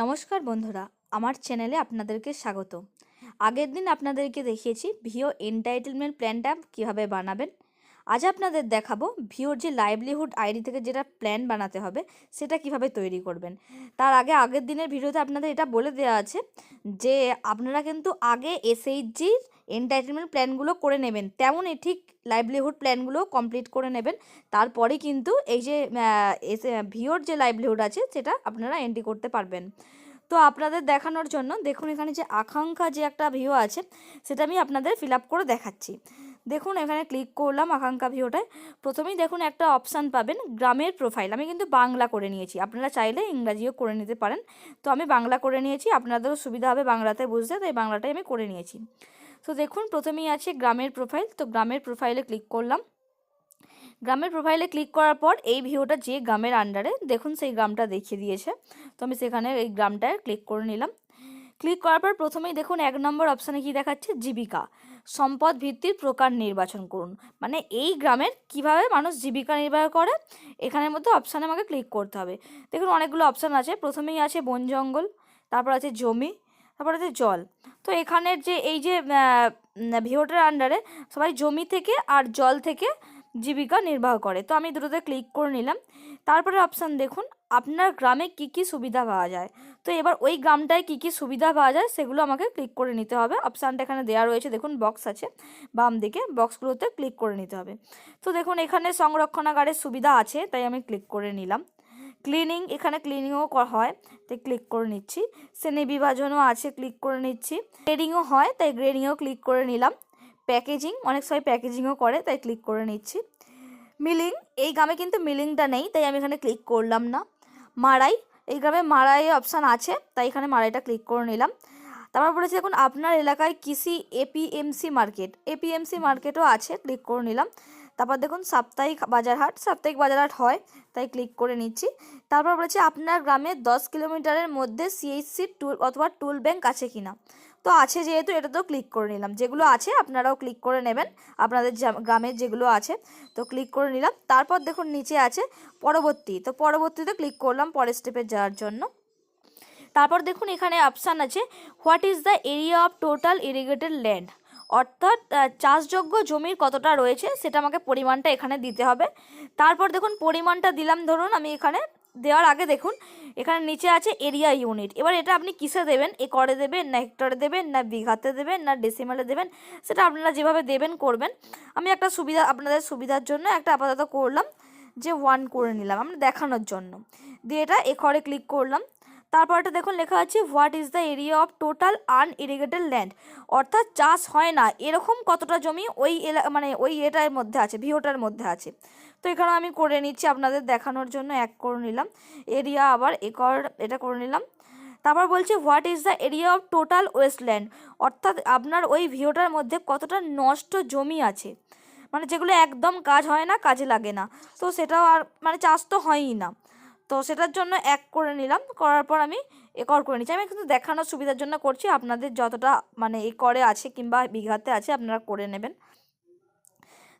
নমস্কার বন্ধুরা, আমার চ্যানেলে আপনাদেরকে স্বাগত আগের দিন আপনাদেরকে দেখিয়েছি ভিও এন্টাইটেলমেন্ট প্ল্যানটা কীভাবে বানাবেন। আজ আপনাদের দেখাবো ভিওর যে লাইভলিহুড আইডি থেকে যেটা প্ল্যান বানাতে হবে, সেটা কীভাবে তৈরি করবেন। তার আগে আগের দিনের ভিডিওতে আপনাদের এটা বলে দেওয়া আছে যে, আপনারা কিন্তু আগে এসএইচজির এন্টারটেনমেন্ট প্ল্যানগুলো করে নেবেন। তেমনই ঠিক লাইভলিহুড প্ল্যানগুলো কমপ্লিট করে নেবেন। তারপরে কিন্তু এই যে ভিওর যে লাইভলিহুড আছে, সেটা আপনারা এন্ট্রি করতে পারবেন। তো আপনাদের দেখানোর জন্য দেখুন এখানে যে আকাঙ্ক্ষা যে একটা ভিও আছে, সেটা আমি আপনাদের ফিল আপ করে দেখাচ্ছি। দেখুন, এখানে ক্লিক করলাম আকাঙ্ক্ষা ভিওটায় প্রথমেই দেখুন একটা অপশান পাবেন, গ্রামের প্রোফাইল আমি কিন্তু বাংলা করে নিয়েছি। আপনারা চাইলে ইংরাজিও করে নিতে পারেন। তো আমি বাংলা করে নিয়েছি, আপনাদেরও সুবিধা হবে বাংলাতে বুঝতে, তাই বাংলাটাই আমি করে নিয়েছি। তো দেখুন, প্রথমেই আছে গ্রামের প্রোফাইল তো গ্রামের প্রোফাইলে ক্লিক করলাম। গ্রামের প্রোফাইলে ক্লিক করার পর এই ভিডিওটা যে গ্রামের আন্ডারে দেখুন সেই গ্রামটা দেখিয়ে দিয়েছে। তো আমি সেখানে এই গ্রামটায় ক্লিক করে নিলাম। ক্লিক করার পর প্রথমেই দেখুন এক নম্বর অপশানে কি দেখাচ্ছে? জীবিকা। সম্পদ ভিত্তির প্রকার নির্বাচন করুন। মানে এই গ্রামের কীভাবে মানুষ জীবিকা নির্বাহ করে, এখানের মধ্যে অপশানে আমাকে ক্লিক করতে হবে। দেখুন অনেকগুলো অপশান আছে। প্রথমেই আছে বন জঙ্গল, তারপর আছে জমি, তারপর আছে জল। তো এখানের যে, এই যে ভিওটার আন্ডারে সবাই জমি থেকে আর জল থেকে জীবিকা নির্বাহ করে। তো আমি দুটোতে ক্লিক করে নিলাম। তারপরে অপশান দেখুন আপনার গ্রামে কি কি সুবিধা পাওয়া যায়? তো এবার ওই গ্রামটায় কি কি সুবিধা পাওয়া যায় সেগুলো আমাকে ক্লিক করে নিতে হবে। অপশানটা এখানে দেওয়া রয়েছে। দেখুন বক্স আছে বাম দিকে। বক্সগুলোতে ক্লিক করে নিতে হবে। তো দেখুন, এখানে সংরক্ষণাগারের সুবিধা আছে, তাই আমি ক্লিক করে নিলাম। ক্লিনিং এখানে ক্লিনিংও হয় তাই ক্লিক করে নিচ্ছি। শ্রেণি বিভাজনও আছে ক্লিক করে নিচ্ছি। গ্রেডিংও হয়, তাই গ্রেডিংও ক্লিক করে নিলাম। প্যাকেজিং অনেক সময় প্যাকেজিংও করে, তাই ক্লিক করে নিচ্ছি। মিলিং এই গ্রামে কিন্তু মিলিংটা নেই, তাই আমি এখানে ক্লিক করলাম না। মারাই এই গ্রামে মারাই অপশান আছে, তাই এখানে মারাইটা ক্লিক করে নিলাম। তারপর বলেছে, দেখুন, আপনার এলাকায় কৃষি এপিএমসি মার্কেট এপিএমসি মার্কেটও আছে ক্লিক করে নিলাম। তারপর দেখুন সাপ্তাহিক বাজার হাট, সাপ্তাহিক বাজার হাট হয়, তাই ক্লিক করে নিচ্ছি। তারপর বলেছে আপনার গ্রামে দশ কিলোমিটারের মধ্যে সিএইচসি টুল অথবা টুল ব্যাংক আছে কিনা? তো আছে যেহেতু এটা তো ক্লিক করে নিলাম। যেগুলো আছে আপনারাও ক্লিক করে নেবেন। আপনাদের গ্রামের যেগুলো আছে, তো ক্লিক করে নিলাম। তারপর দেখুন নিচে আছে পরবর্তী। তো পরবর্তীতে ক্লিক করলাম পরের স্টেপে যাওয়ার জন্য। তারপর দেখুন এখানে অপশান আছে what is the area of total irrigated land অর্থাৎ চাষযোগ্য জমির কতটা রয়েছে সেটা আমাকে পরিমাণটা এখানে দিতে হবে। তারপর দেখুন, পরিমাণটা দিলাম, ধরুন আমি এখানে দেওয়ার আগে দেখুন, এখানে নিচে আছে এরিয়া ইউনিট। এবার এটা আপনি কিসে দেবেন? একরে দেবেন, না হেক্টরে দেবেন, না বিঘাতে দেবেন, না ডেসিমালে দেবেন? সেটা আপনারা যেভাবে দেবেন, করবেন। আমি একটা সুবিধা, আপনাদের সুবিধার জন্য একটা আপাতত করলাম, যে ওয়ান করে নিলাম, আমরা দেখানোর জন্য। দিয়ে এটা একরে ক্লিক করলাম। তারপরটা দেখুন, লেখা আছে what is the area of total unirrigated land অর্থাৎ চাষ হয় না। এরকম কতটা জমি ওই এলা মানে ওই এটার মধ্যে আছে ভিওটার মধ্যে আছে। তো এখানে আমি করে নিচ্ছি আপনাদের দেখানোর জন্য, এক করে নিলাম। এরিয়া আবার একর, এটা করে নিলাম। তারপর বলছে what is the area of total wasteland অর্থাৎ আপনার ওই ভিওটার মধ্যে কতটা নষ্ট জমি আছে। মানে যেগুলো একদম কাজ হয় না, কাজে লাগে না। তো সেটাও আর মানে চাষ তো হয়ই না। তো সেটার জন্য এক করে নিলাম, করার পর আমি একর করে নিচ্ছি। আমি কিন্তু দেখানোর সুবিধার জন্য করছি, আপনাদের যতটা মানে একরে আছে কিংবা বিঘাতে আছে আপনারা করে নেবেন।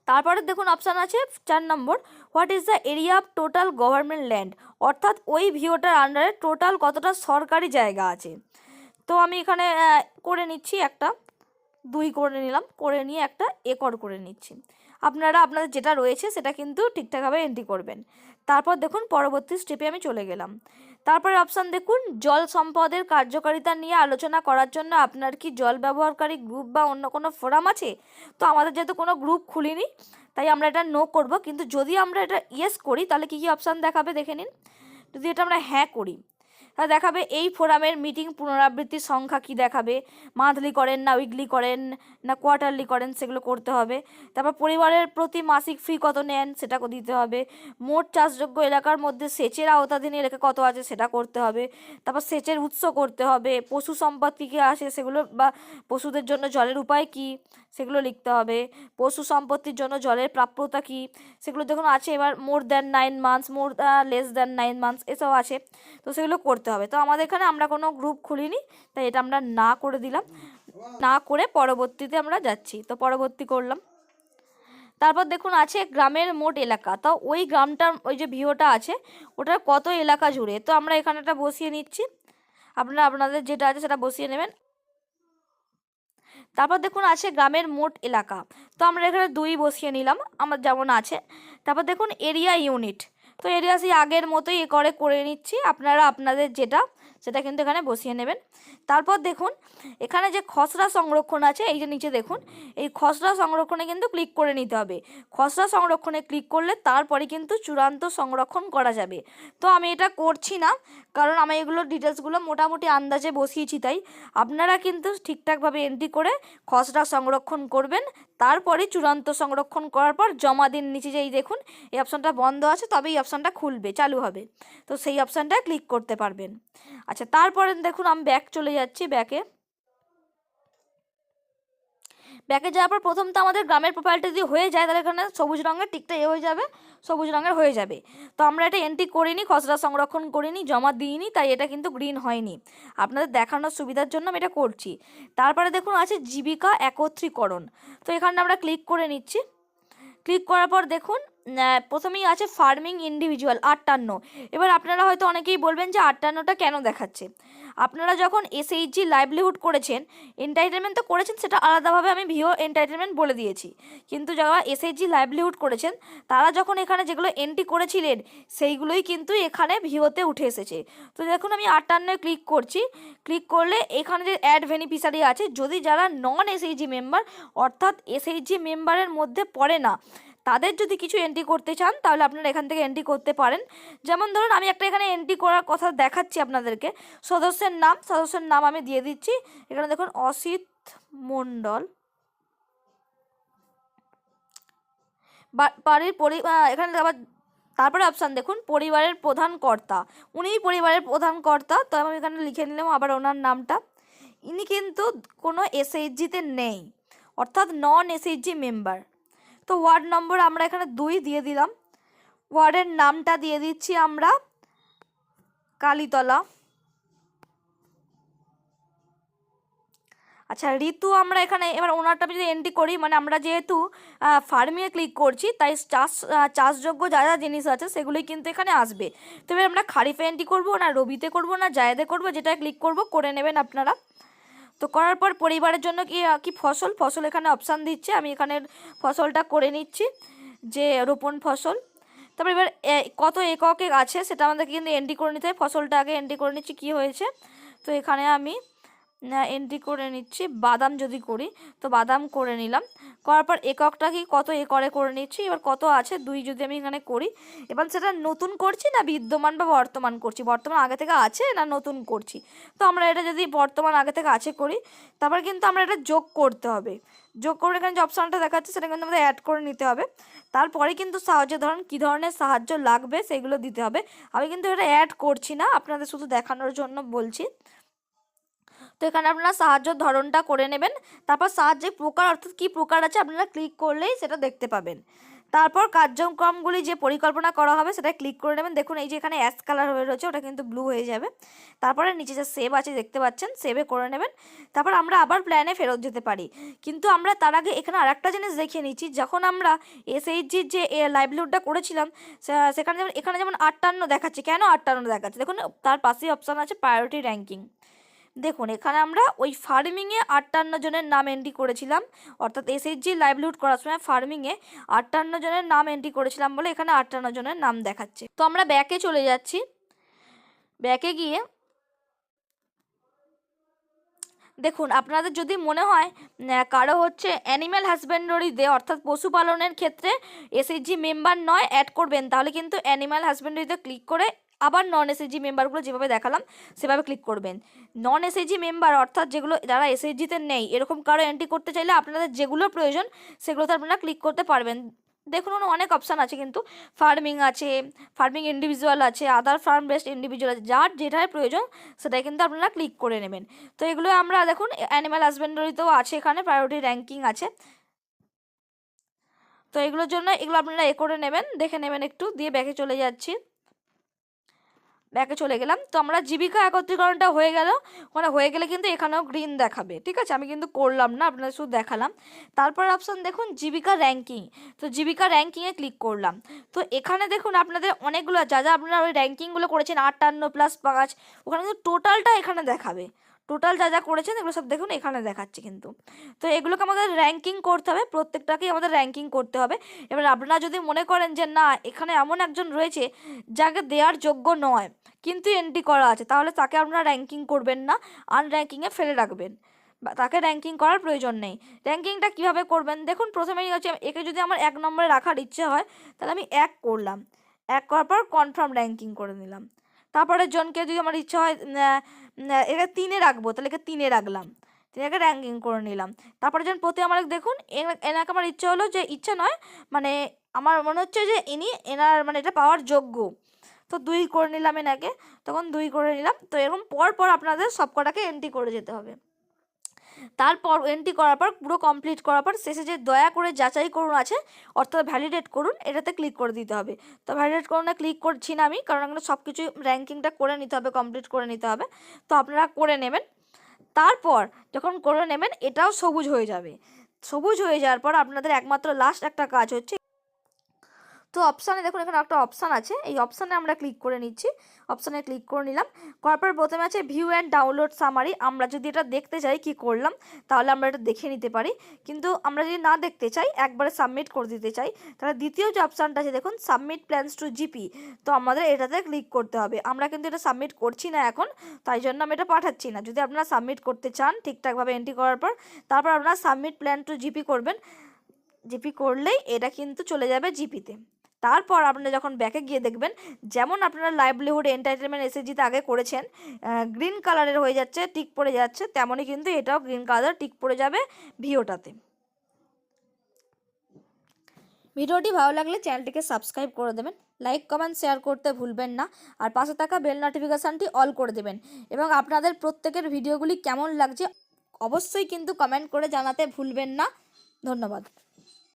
তারপরে দেখুন অপশান আছে চার number, what is the area of total government land? অর্থাৎ ওই ভিওটার আন্ডারে টোটাল কতটা সরকারি জায়গা আছে? তো আমি এখানে করে নিচ্ছি একটা, দুই করে নিলাম, করে নিয়ে একটা একর করে নিচ্ছি। আপনারা আপনাদের যেটা রয়েছে সেটা কিন্তু ঠিকঠাকভাবে এন্ট্রি করবেন। তারপর দেখুন পরবর্তী স্টেপে আমি চলে গেলাম। তারপরে অপশান দেখুন, জল সম্পদের কার্যকারিতা নিয়ে আলোচনা করার জন্য আপনার কি জল ব্যবহারকারী গ্রুপ বা অন্য কোনো ফোরাম আছে? তো আমাদের যেহেতু কোনো গ্রুপ খুলিনি, তাই আমরা এটা নো করব। কিন্তু যদি আমরা এটা ইয়েস করি, তাহলে কী কী অপশান দেখাবে দেখে নিন। যদি এটা আমরা হ্যাঁ করি তাহলে দেখাবে এই ফোরামের মিটিং পুনরাবৃত্তির সংখ্যা কি দেখাবে। মান্থলি করেন না উইকলি করেন না কোয়ার্টারলি করেন সেগুলো করতে হবে। তারপর পরিবারের প্রতি মাসিক ফি কত নেন সেটা দিতে হবে। মোট চাষযোগ্য এলাকার মধ্যে সেচের আওতাধীন এলাকা কত আছে সেটা করতে হবে। তারপর সেচের উৎস করতে হবে। পশু সম্পদ কী কী আসে সেগুলো বা পশুদের জন্য জলের উপায় কি সেগুলো লিখতে হবে। পশু সম্পত্তির জন্য জলের প্রাপ্যতা কী সেগুলো দেখুন আছে এবার more than nine months, more less than nine months এসব আছে। তো সেগুলো করতে হবে। তো আমাদের এখানে আমরা কোনো গ্রুপ খুলিনি, তাই এটা আমরা না করে দিলাম। না করে পরবর্তীতে আমরা যাচ্ছি। তো পরবর্তী করলাম। তারপর দেখুন, আছে গ্রামের মোট এলাকা। তো ওই গ্রামটার ওই যে ভিওটা আছে, ওটার কত এলাকা জুড়ে? তো আমরা এখানে একটা বসিয়ে নিচ্ছি। আপনারা, আপনাদের যেটা আছে সেটা বসিয়ে নেবেন। তারপর দেখুন, আছে গ্রামের মোট এলাকা। তো আমরা এখানে দুই বসিয়ে নিলাম। আমার যেমন আছে। তারপর দেখুন, এরিয়া ইউনিট। তো এটা সেই আগের মতোই এ করে করে নিচ্ছি। আপনারা আপনাদের যেটা সেটা কিন্তু এখানে বসিয়ে নেবেন। তারপর দেখুন, এখানে যে খসড়া সংরক্ষণ আছে, এই যে নিচে দেখুন, এই খসড়া সংরক্ষণে কিন্তু ক্লিক করে নিতে হবে। খসড়া সংরক্ষণে ক্লিক করলে তারপরে কিন্তু চূড়ান্ত সংরক্ষণ করা যাবে। তো আমি এটা করছি না, কারণ আমি এগুলোর ডিটেলসগুলো মোটামুটি আন্দাজে বসিয়েছি তাই। আপনারা কিন্তু ঠিকঠাকভাবে এন্ট্রি করে খসড়া সংরক্ষণ করবেন, তারপরে চূড়ান্ত সংরক্ষণ করার পর জমা দিন নিচে যেই দেখুন, এই অপশানটা বন্ধ আছে তবে এই অপশানটা খুলবে, চালু হবে। তো সেই অপশানটা ক্লিক করতে পারবেন। আচ্ছা তারপরে দেখুন আমি ব্যাক চলে যাচ্ছি ব্যাকে ব্যাকে যাওয়ার পর প্রথম তো আমাদের গ্রামের প্রোফাইলটা যদি হয়ে যায়, তাহলে এখানে সবুজ রঙের টিকটা এ হয়ে যাবে, সবুজ রঙের হয়ে যাবে। তো আমরা এটা এন্ট্রি করিনি, খসড়া সংরক্ষণ করিনি, জমা দিইনি, তাই এটা কিন্তু গ্রিন হয়নি। আপনাদের দেখানোর সুবিধার জন্য আমি এটা করছি। তারপরে দেখুন আছে জীবিকা একত্রীকরণ। তো এখানে আমরা ক্লিক করে নিচ্ছি। ক্লিক করার পর দেখুন প্রথমেই আছে ফার্মিং ইন্ডিভিজুয়াল আটান্ন। এবার আপনারা হয়তো অনেকেই বলবেন যে আটান্নটা কেন দেখাচ্ছে? আপনারা যখন এসএইচজি লাইভলিহুড করেছেন এন্টারটেনমেন্ট তো করেছেন, সেটা আলাদাভাবে আমি ভিও এন্টারটেনমেন্ট বলে দিয়েছি। কিন্তু যারা এসএইচজি লাইভলিহুড করেছেন, তারা যখন এখানে যেগুলো এন্ট্রি করেছিলেন, সেইগুলোই কিন্তু এখানে ভিওতে উঠে এসেছে। তো দেখুন, আমি আটান্নে ক্লিক করছি। ক্লিক করলে এখানে যে অ্যাড বেনিফিসারি আছে, যদি যারা নন এসএইচজি মেম্বার অর্থাৎ এসএইচজি মেম্বারের মধ্যে পড়ে না তাদের যদি কিছু এন্ট্রি করতে চান, তাহলে আপনারা এখান থেকে এন্ট্রি করতে পারেন। যেমন ধরুন, আমি একটা এখানে এন্ট্রি করার কথা দেখাচ্ছি আপনাদেরকে। সদস্যের নাম সদস্যের নাম আমি দিয়ে দিচ্ছি। এখানে দেখুন, অসিত মণ্ডল। বাড়ির পরি এখানে আবার তারপরে অপশান দেখুন, পরিবারের প্রধান কর্তা। উনিই পরিবারের প্রধান কর্তা, তো আমি এখানে লিখে নিলাম আবার ওনার নামটা। ইনি কিন্তু কোনো এসএইচজিতে নেই, অর্থাৎ নন এসএইচজি মেম্বার তো ওয়ার্ড নম্বর আমরা এখানে দুই দিয়ে দিলাম। ওয়ার্ডের নামটা দিয়ে দিচ্ছি আমরা কালীতলা। আচ্ছা ঋতু আমরা এখানে এবার ওনারটা যদি এন্ট্রি করি মানে আমরা যেহেতু ফার্মিংয়ে ক্লিক করছি, তাই চাষ চাষযোগ্য যা যা জিনিস আছে সেগুলোই কিন্তু এখানে আসবে। তো এবার আমরা খারিফে এন্ট্রি করব না রবিতে করব না জায়দে করব, যেটা ক্লিক করব, করে নেবেন আপনারা। তো করার পর পরিবারের জন্য কি কি ফসল? ফসল এখানে অপশান দিচ্ছে। আমি এখানে ফসলটা করে নিচ্ছি, যে রোপণ ফসল। তারপর এবার কত এককে আছে সেটা আমাদেরকে কিন্তু এন্ট্রি করে নিতে হয়। ফসলটা আগে এন্ট্রি করে নিচ্ছি, কী হয়েছে? তো এখানে আমি এন্ট্রি করে নিচ্ছি। বাদাম যদি করি, তো বাদাম করে নিলাম। করার পর এককটা কি কত একরে করে নিচ্ছি? এবার কত আছে? দুই যদি আমি এখানে করি, এবার সেটা নতুন করছি না বিদ্যমান বা বর্তমান করছি? বর্তমান আগে থেকে আছে না নতুন করছি? তো আমরা এটা যদি বর্তমান আগে থেকে আছে করি, তারপর কিন্তু আমরা এটা যোগ করতে হবে। যোগ করে এখানে যে অপশানটা দেখাচ্ছে, সেটা কিন্তু আমাদের অ্যাড করে নিতে হবে। তারপরে কিন্তু সাহায্য, ধরুন কী ধরনের সাহায্য লাগবে, সেগুলো দিতে হবে। আমি কিন্তু এটা অ্যাড করছি না, আপনাদের শুধু দেখানোর জন্য বলছি। তো এখানে আপনারা সাহায্যর ধরনটা করে নেবেন। তারপর সাহায্যের প্রকার অর্থাৎ কী প্রকার আছে আপনারা ক্লিক করলেই সেটা দেখতে পাবেন। তারপর কার্যক্রমগুলি যে পরিকল্পনা করা হবে সেটা ক্লিক করে নেবেন। দেখুন এই যে এখানে অ্যাশ কালার হয়ে রয়েছে, ওটা কিন্তু ব্লু হয়ে যাবে। তারপরে নিচে যে সেভ আছে দেখতে পাচ্ছেন সেভে করে নেবেন। তারপর আমরা আবার প্ল্যানে ফেরত যেতে পারি। কিন্তু আমরা তার আগে এখানে আরেকটা জিনিস দেখিয়ে নিচ্ছি। যখন আমরা এসএইচজির যে লাইভলিহুডটা করেছিলাম সেখানে যেমন, এখানে যেমন আটান্ন দেখাচ্ছে, কেন আটান্ন দেখাচ্ছে? দেখুন, তার পাশেই অপশান আছে প্রায়োরিটি র্যাঙ্কিং দেখুন, এখানে আমরা ওই ফার্মিংয়ে আটান্ন জনের নাম এন্ট্রি করেছিলাম। অর্থাৎ এসএইচজি লাইভলিহুড করার সময় ফার্মিংয়ে আটান্ন জনের নাম এন্ট্রি করেছিলাম বলে এখানে আটান্ন জনের নাম দেখাচ্ছে। তো আমরা ব্যাকে চলে যাচ্ছি। ব্যাকে গিয়ে দেখুন, আপনাদের যদি মনে হয় কারও হচ্ছে অ্যানিম্যাল হাজবেন্ডারিতে অর্থাৎ পশুপালনের ক্ষেত্রে এসএইচজি মেম্বার নয় অ্যাড করবেন। তাহলে কিন্তু অ্যানিম্যাল হাজবেন্ডারিতে ক্লিক করে আবার নন এসএইচজি মেম্বারগুলো যেভাবে দেখালাম, সেভাবে ক্লিক করবেন। নন এসএইচজি মেম্বার অর্থাৎ যেগুলো, যারা এসএইচজিতে নেই, এরকম কারও এন্ট্রি করতে চাইলে আপনাদের যেগুলো প্রয়োজন, সেগুলোতে আপনারা ক্লিক করতে পারবেন। দেখুন অনেক অপশান আছে কিন্তু। ফার্মিং আছে ফার্মিং ইন্ডিভিজুয়াল আছে আদার ফার্ম বেসড ইন্ডিভিজুয়াল আছে, যার যেটাই প্রয়োজন, সেটাই কিন্তু আপনারা ক্লিক করে নেবেন। তো এগুলো আমরা দেখুন অ্যানিম্যাল হাজবেন্ডারিতেও আছে এখানে প্রায়োরিটি র্যাঙ্কিং আছে। তো এগুলোর জন্য এগুলো আপনারা এ করে নেবেন, দেখে নেবেন একটু, দিয়ে ব্যাকে চলে যাচ্ছি। ব্যাকে চলে গেলাম। তো আমরা জীবিকা একত্রীকরণটা হয়ে গেল। ওখানে হয়ে গেলে কিন্তু এখানেও গ্রিন দেখাবে। ঠিক আছে? আমি কিন্তু করলাম না, আপনাদের শুধু দেখালাম। তারপর অপশান দেখুন, জীবিকা র্যাঙ্কিং তো জীবিকা র্যাঙ্কিংয়ে ক্লিক করলাম। তো এখানে দেখুন, আপনাদের অনেকগুলো, যা যা আপনারা ওই র্যাঙ্কিংগুলো করেছেন, আটান্ন প্লাস পাঁচ, ওখানে কিন্তু টোটালটা এখানে দেখাবে। টোটাল যা যা করেছেন, এগুলো সব দেখুন, এখানে দেখাচ্ছে কিন্তু। তো এগুলোকে আমাদের র্যাঙ্কিং করতে হবে, প্রত্যেকটাকেই আমাদের র্যাঙ্কিং করতে হবে। এবার আপনারা যদি মনে করেন যে, না, এখানে এমন একজন রয়েছে যাকে দেওয়ার যোগ্য নয়, কিন্তু এন্ট্রি করা আছে, তাহলে তাকে আপনারা র্যাঙ্কিং করবেন না আনর্যাঙ্কিংয়ে ফেলে রাখবেন। তাকে র্যাঙ্কিং করার প্রয়োজন নেই। র্যাঙ্কিংটা কীভাবে করবেন? দেখুন প্রথমেই হচ্ছে, একে যদি আমার এক নম্বরে রাখার ইচ্ছে হয়, তাহলে আমি এক করলাম। এক করার পর কনফার্ম র্যাঙ্কিং করে নিলাম। তারপরে জনকে যদি আমার ইচ্ছা হয় একে তিনে রাখব, তাহলে একে তিনে রাখলাম। তিনে র্যাঙ্কিং করে নিলাম। তারপরে যখন প্রতি আমার দেখুন এনা- এনাকে আমার ইচ্ছা হলো যে, ইচ্ছা নয় মানে আমার মনে হচ্ছে যে, ইনি এনার মানে এটা পাওয়ার যোগ্য। তো দুই করে নিলাম এনাকে, তখন দুই করে নিলাম। তো এরকম পর পর আপনাদের সবকটাকে এন্ট্রি করে যেতে হবে। তারপর এন্ট্রি করার পর পুরো কমপ্লিট করার পর শেষে যে দয়া করে যাচাই করুন আছে, অর্থাৎ ভ্যালিডেট করুন, এটাতে ক্লিক করে দিতে হবে। তো ভ্যালিডেট করুনে ক্লিক করছি না আমি, কারণ এখানে সব কিছু র্যাঙ্কিংটা করে নিতে হবে কমপ্লিট করে নিতে হবে। তো আপনারা করে নেবেন। তারপর যখন করে নেবেন, এটাও সবুজ হয়ে যাবে। সবুজ হয়ে যাওয়ার পর আপনাদের একমাত্র লাস্ট একটা কাজ হচ্ছে তো অপশানে দেখুন, এখানে একটা অপশান আছে। এই অপশানে আমরা ক্লিক করে নিচ্ছি। অপশানে ক্লিক করে নিলাম। করার পর প্রথমে আছে ভিউ অ্যান্ড ডাউনলোড সামারি আমরা যদি এটা দেখতে চাই কি করলাম, তাহলে আমরা এটা দেখে নিতে পারি। কিন্তু আমরা যদি না দেখতে চাই, একবারে সাবমিট করে দিতে চাই, তাহলে দ্বিতীয় যে অপশানটা আছে, দেখুন সাবমিট প্ল্যান্স টু জিপি তো আমাদের এটাতে ক্লিক করতে হবে। আমরা কিন্তু এটা সাবমিট করছি না এখন, তাই জন্য আমি এটা পাঠাচ্ছি না। যদি আপনারা সাবমিট করতে চান, ঠিকঠাকভাবে এন্ট্রি করার পর, তারপর আপনারা সাবমিট প্ল্যান টু জিপি করবেন। জিপি করলেই এটা কিন্তু চলে যাবে জিপিতে তারপর আপনারা যখন ব্যাকে গিয়ে দেখবেন, যেমন আপনারা লাইভলিহুড এন্টারটেনমেন্ট এসএসজিতে আগে করেছেন গ্রিন কালারের হয়ে যাচ্ছে টিক পড়ে যাচ্ছে, তেমনই কিন্তু এটাও গ্রিন কালার টিক পড়ে যাবে ভিওটাতে। ভিডিওটি ভালো লাগলে চ্যানেলটিকে সাবস্ক্রাইব করে দেবেন লাইক কমেন্ট শেয়ার করতে ভুলবেন না, আর পাশে থাকা বেল নোটিফিকেশানটি অল করে দেবেন, এবং আপনাদের প্রত্যেকের ভিডিওগুলি কেমন লাগছে অবশ্যই কিন্তু কমেন্ট করে জানাতে ভুলবেন না। ধন্যবাদ।